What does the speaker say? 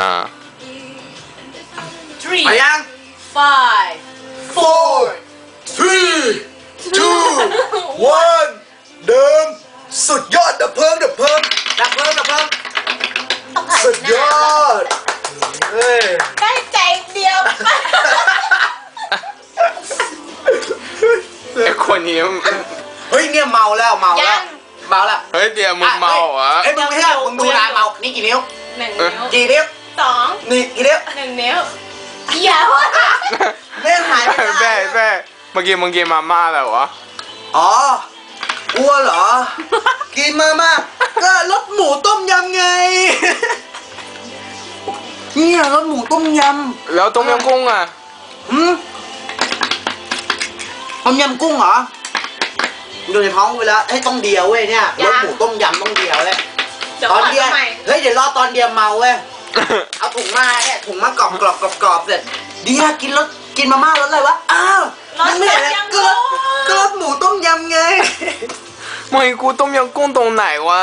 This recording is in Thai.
อ่า three ไปยัง five four three two one เดิม สุดยอดดับเพลิงดับเพลิงดับเพลิงดับเพลิงสุดยอดเฮ้ยได้ใจเดียวไอคนนี้มันเฮ้ยเนี่ยเมาแล้วเมาแล้ยัวงเมาแล้วเฮ้ยเดี๋ยวมึงเมาเหรอเอ้ยมึงไม่ใช่มึงดูนะเมานี่กี่นิ้วหนึ่งนิ้ว กี่นิ้ว สองนี่กี่นิ้วหนึ่งนิ้วเดียวแม่งหายไปแม่แม่เมื่อกี้มึงกินมาม่าแล้ววะอ๋ออ้วนเหรอ กินมามาก็รสหมูต้มยำไง เนี่ยรสหมูต้มยแล้วต้มยำกุ้งอะำหืมต้มยำกุ้งเหรออยู่ในท้องเวลาให้ยต้องเดียวเว้ยเนี่ยรสหมูต้มยำต้องเดียวเลยเดี๋ยวตก่ออนนเดียวทำไมเฮ้ยเดี๋ยวรอตอนเดียวเมาเว้ย เอาถุงมาเนี่ยถุงมากรอบกรอบกรอบกรอบเสร็จเดียกินรสกินมาม่ารสอะไรวะอ้าวมันไม่เห็นแล้วก็รสก็รสหมูต้มยำไงมึงให้กูต้มยำกุ้งตรงไหนวะ